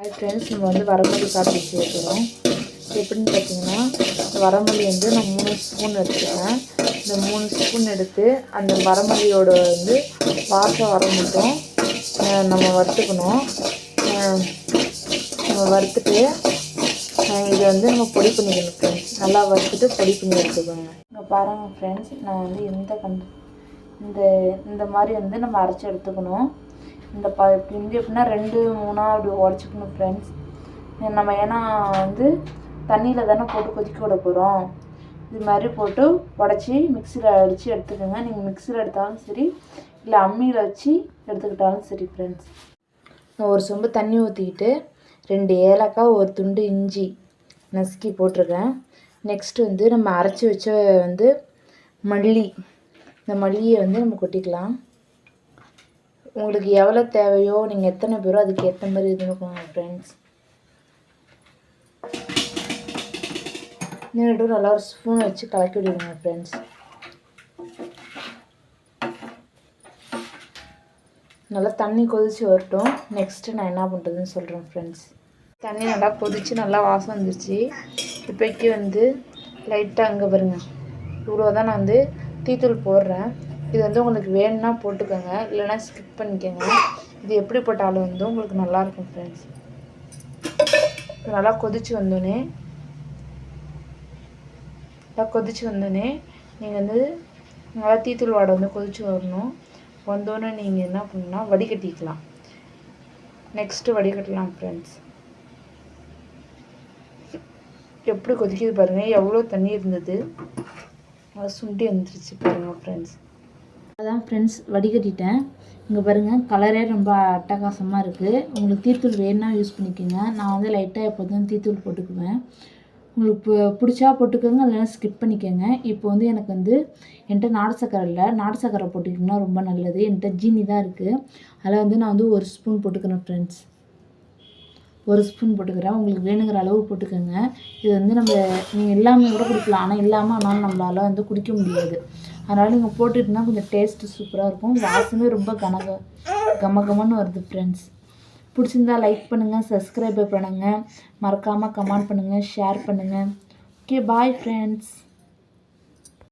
Hi friends நம்ம வந்து வரமொழி சாப்பிட்டு சேர்க்குறோம் எப்படின்னு பார்த்தீங்கன்னா இந்த வந்து நான் மூணு ஸ்பூன் எடுத்துக்கிறேன். இந்த மூணு ஸ்பூன் எடுத்து அந்த வரமொழியோட வந்து வாசம் வர மட்டும் நம்ம வறுத்துக்கணும். நம்ம வறுத்துட்டு இதை வந்து நம்ம பொடி பண்ணிக்கணும் ஃப்ரெண்ட்ஸ் நல்லா வறுத்துட்டு பொடி பண்ணி எடுத்துக்கோங்க. இங்கே பாருங்கள் ஃப்ரெண்ட்ஸ் நான் வந்து இந்த கண் இந்த இந்த மாதிரி வந்து நம்ம அரைச்சி எடுத்துக்கணும். இந்த ப இப்படி வந்து எப்படின்னா ரெண்டு மூணாக அப்படி உடச்சிக்கணும் ஃப்ரெண்ட்ஸ் நம்ம ஏன்னா வந்து தண்ணியில் தானே போட்டு கொதிக்க விட போகிறோம் இது மாதிரி போட்டு உடச்சி மிக்சியில் அடித்து எடுத்துக்கோங்க. நீங்கள் மிக்சியில் எடுத்தாலும் சரி இல்லை அம்மியில் வச்சு எடுத்துக்கிட்டாலும் சரி ஃப்ரெண்ட்ஸ் நான் ஒரு சொம்பு தண்ணி ஊற்றிக்கிட்டு ரெண்டு ஏலக்காய் ஒரு துண்டு இஞ்சி நசுக்கி போட்டிருக்கேன். நெக்ஸ்ட்டு வந்து நம்ம அரைச்சி வச்ச வந்து மல்லி. இந்த மல்லியை வந்து நம்ம கொட்டிக்கலாம். உங்களுக்கு எவ்வளோ தேவையோ நீங்கள் எத்தனை பேரோ அதுக்கு ஏற்ற மாதிரி இருந்துக்கோங்க ஃப்ரெண்ட்ஸ் நீட்டு நல்லா ஒரு ஸ்பூன் வச்சு கலக்கி விடுவீங்க ஃப்ரெண்ட்ஸ் நல்லா தண்ணி கொதிச்சு வரட்டும். நெக்ஸ்ட்டு நான் என்ன பண்ணுறதுன்னு சொல்கிறேன் ஃப்ரெண்ட்ஸ் தண்ணி நல்லா கொதிச்சு நல்லா வாசம் வந்துருச்சு. இப்போக்கி வந்து லைட்டாக அங்கே பாருங்க. இவ்வளோ தான் நான் வந்து தீத்தூள் போடுறேன். இது வந்து உங்களுக்கு வேணும்னா போட்டுக்கோங்க. இல்லைன்னா ஸ்கிப் பண்ணிக்கோங்க. இது எப்படி போட்டாலும் வந்து உங்களுக்கு நல்லாயிருக்கும் ஃப்ரெண்ட்ஸ் நல்லா கொதிச்சு வந்தோடனே நல்லா கொதிச்சு வந்தோடனே நீங்கள் வந்து நல்லா தீத்தூள் வாடை வந்து கொதிச்சு வரணும். வந்தோடனே நீங்கள் என்ன பண்ணணும்னா வடிகட்டிக்கலாம். நெக்ஸ்ட்டு வடிகட்டலாம் ஃப்ரெண்ட்ஸ் எப்படி கொதிக்குது பாருங்கள் எவ்வளோ தண்ணி இருந்தது. நல்லா சுண்டி வந்துருச்சு பாருங்கள் ஃப்ரெண்ட்ஸ் அதான் ஃப்ரெண்ட்ஸ் வடிகட்டிட்டேன். இங்கே பாருங்கள் கலரே ரொம்ப அட்டகாசமாக இருக்குது உங்களுக்கு தீத்தூள் வேணும்னா யூஸ் பண்ணிக்கோங்க. நான் வந்து லைட்டாக எப்போதும் தீத்தூள் போட்டுக்குவேன். உங்களுக்கு பிடிச்சா போட்டுக்கோங்க இல்லைனா ஸ்கிப் பண்ணிக்கோங்க. இப்போ வந்து எனக்கு வந்து என்கிட்ட நாடு சக்கரை இல்லை. நாடு சக்கரை போட்டுக்கிட்டிங்கன்னா ரொம்ப நல்லது. என்கிட்ட ஜீனி தான் இருக்குது அதில் வந்து நான் வந்து ஒரு ஸ்பூன் போட்டுக்கிறேன் ஃப்ரெண்ட்ஸ் ஒரு ஸ்பூன் போட்டுக்கிறேன். உங்களுக்கு வேணுங்கிற அளவு போட்டுக்கோங்க. இது வந்து நம்ம நீங்கள் இல்லாமல் கூட குடிக்கலாம். ஆனால் இல்லாமல் ஆனாலும் நம்மளால் வந்து குடிக்க முடியாது. அதனால் நீங்கள் போட்டுட்டுனா கொஞ்சம் டேஸ்ட்டு சூப்பராக இருக்கும். வாசமே ரொம்ப கனக கம கமன்னு வருது ஃப்ரெண்ட்ஸ் பிடிச்சிருந்தா லைக் பண்ணுங்கள் சப்ஸ்கிரைப் பண்ணுங்கள் மறக்காமல் கமெண்ட் பண்ணுங்கள் ஷேர் பண்ணுங்கள் ஓகே பாய் ஃப்ரெண்ட்ஸ்